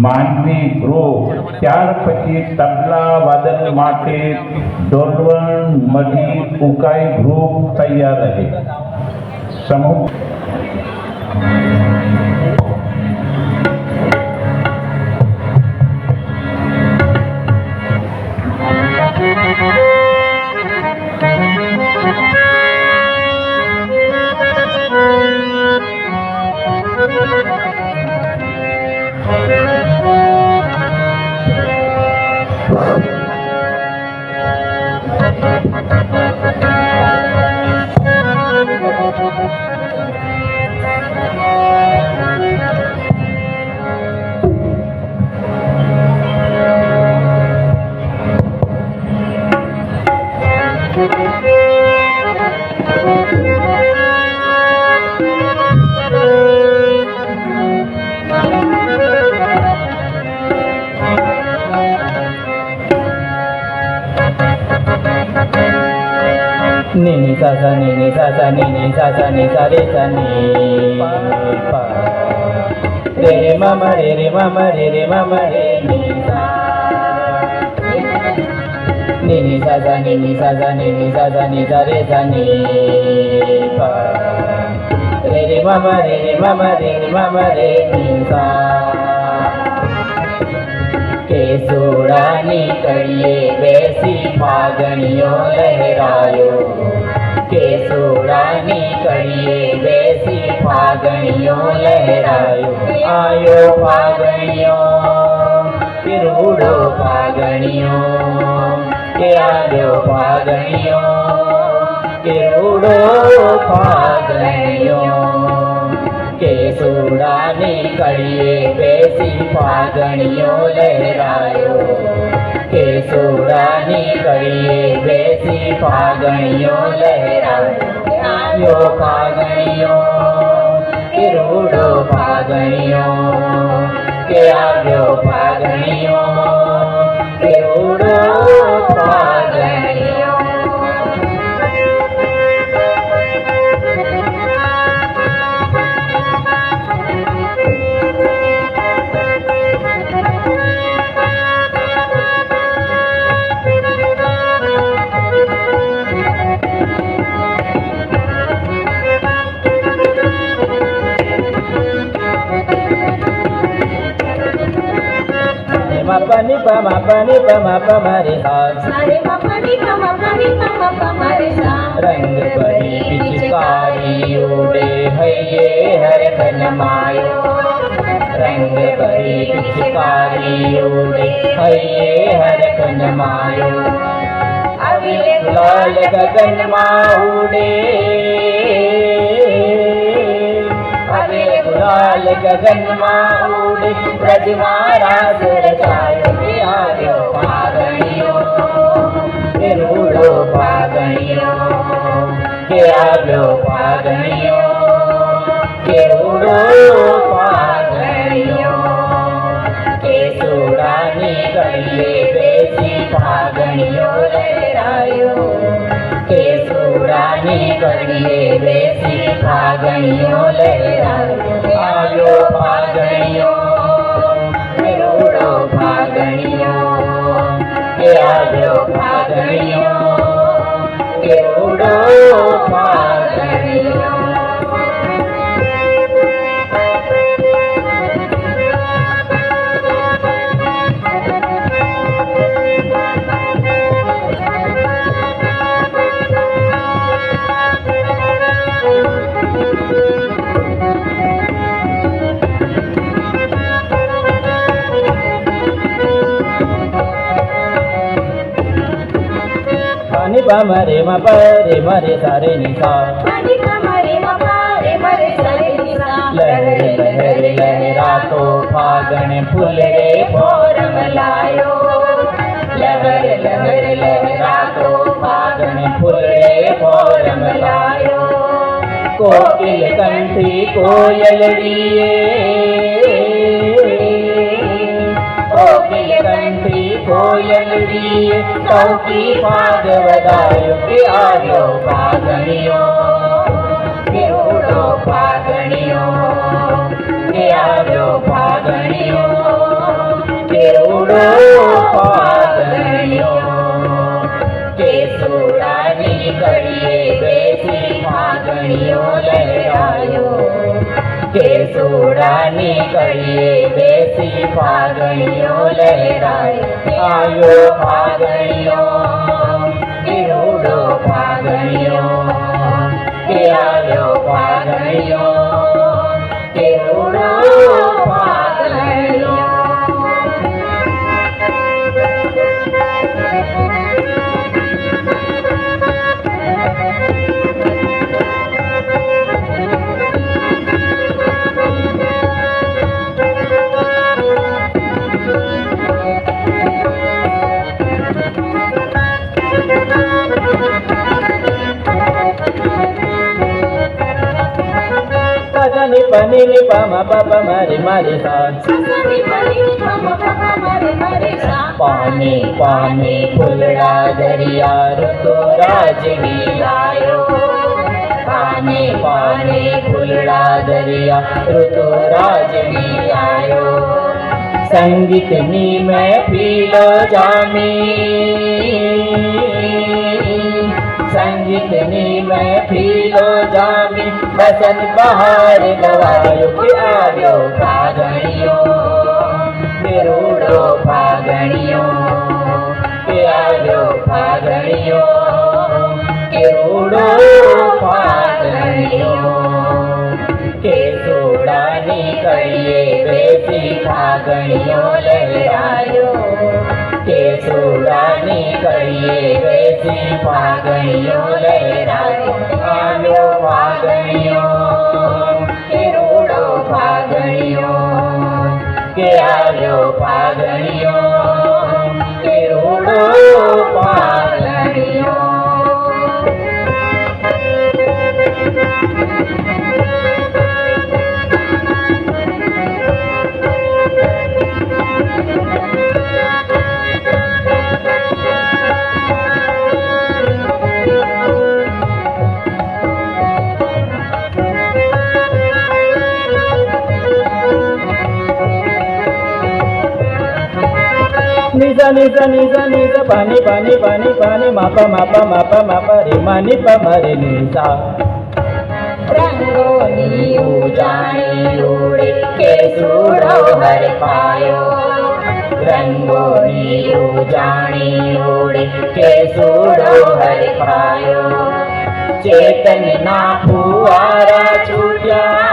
માનવી ગ્રુપ ત્યાર પછી તબલા વાદન માટે ડોલવણ મઢી ઉકાઈ ગ્રુપ તૈયાર રહે. સમૂહ Nini sasa nini sasa nini sasa ni sare sani pa re re mama re re mama re re mama re ni ni ni sa sa ni ni sa sa ni ni sa sa ni sa re sa ni pa re re ma ma re re ma ma re re ma ma re ni sa કે સોડાની કળીએ બેસી ફાગણીઓ લહેરાયો કે સોડાની કળીએ બેસી ફાગણીઓ લહેરાયો આયો ફાગણીઓ કિરુડો ફાગણીઓ કે આવ્યો ફાગણીઓ કિરુડો ફાગણીઓ કેસુડાની કડીએ બેસી ફાગણીઓ લહેરાયો કેસુડાની કડીએ બેસી ફાગણીઓ લહેરાયો આવ્યો ફાગણીઓ કે રૂડો ફાગણીઓ કે આવ્યો ફાગણીઓ કે Mapa ni pa mapa ni pa mapa mari ha સારે બાપા ની પામા પાની પામા પામારે સા રંગ ભરી પિચકારી ઉડે હૈયે હર કનમાયો રંગ ભરી પિચકારી ઉડે હૈયે હર કનમાયો આવીલે લાલ ગગનમાં ઉડે ગુલાલ ગગનમાં ઉડે બ્રજ મારા સરજાયો કે આવ્યો પાગણીઓ કે રૂડો પાગણીઓ કે આવ્યો પાગણીઓ કે રૂડો પાગણીઓ કે સોડાની કડીએ બેસી પાગણિયો લહેરાયો કે સોડાની કડીએ બેસી પાગણિયો લહેરાયો પાગણીઓ કે આવ્યો પાગણીઓ మరే మ పరే మరే సరే నిసా లహరి లహరి లహరాతో ఫాగణ ఫులే పోరం లాయో లహరి లహరి కోయలడియే લહેરાતો ફાગણ ફૂલ રે ફોરમ લાયો કોકિલ કંઠી કોયલડીએ સૌથી ભાગ વધાયો કે આવ્યો ભાગણીઓ કે ઉડો કે આવ્યો ભાગણીઓ કેરુડો પાગણ્યો કેસુડાની કડીએ બેસી ફાગણીઓ લહેરાયો કેસુડાની કરીએ બેસી ફાગણીઓ લહેરાય. આવ્યો ફાગણીઓ. పని పమ పప మరి మరి పాని పాని పులడా దరియా రుతో రాజని లాయో పాని పాని పులడా దరియా రుతో రాజని లాయో సంగీతని మే పీలో జామీ સંગીતની મહેફિલો જામી બસન બહાર ગવાયો કે આવ્યો ફાગણીયો મેરુડો ફાગણીયો કે આવ્યો ફાગણીયો કેરુડો ફાગણીયો કે સોડાની કડીએ બેસી ફાગણીઓ લહેરાયો. કે સોડાની કરીએ બેસી ફાગણીઓ લહેરાયો આવ્યો ફાગણીઓ કેરુડો પાગણીઓ કે આવ્યો ફાગણીઓ કેરુડો ફાગણીઓ నిజ నిజ నిజ నిజ పని పని పని పని మప మప మప మప రి మని ప మరి నిజ રંગોની ઉજાણી ઉડે કે સુડો હર પાયો રંગોની ઉજાણી ઉડે કે સુડો હર પાયો ચેતન ના ફુવારા છૂટ્યા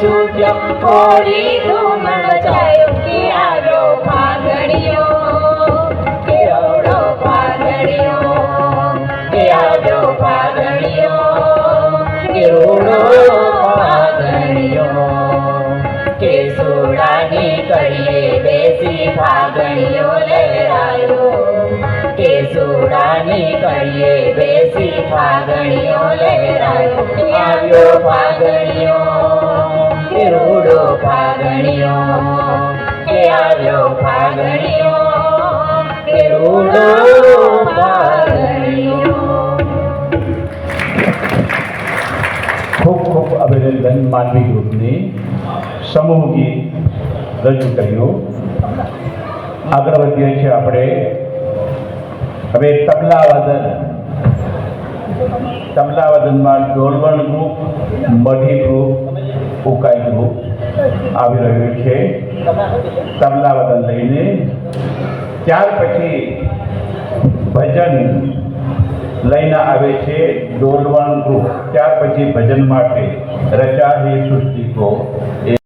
છૂટ્યા હોળી ધૂમ મચાયો કે આવ્યો ફાગણીઓ કે આવડો ફાગણીઓ કે આવ્યો પાગણીઓ કે રોડો પાગણીઓ કે સોડાની કડીએ બેસી ફાગણીઓ લહેરાયો કે આવ્યો ફાગણીઓ ખૂબ ખૂબ અભિનંદન માનવી ગ્રુપની, સમૂહ ગીત રજૂ કર્યું. આગળ વધીએ છીએ આપણે. હવે તબલા વાદન. તબલા વાદનમાં Dolvan group, Madhi group, Ukai group. આવી રહ્યું છે. તબલા વાદન લઈને ત્યાર પછી ભજન લઈને આવે છે ડોલવણ ગ્રુપ ત્યાર પછી ભજન માટે રચા હે સૃષ્ટિ કો એ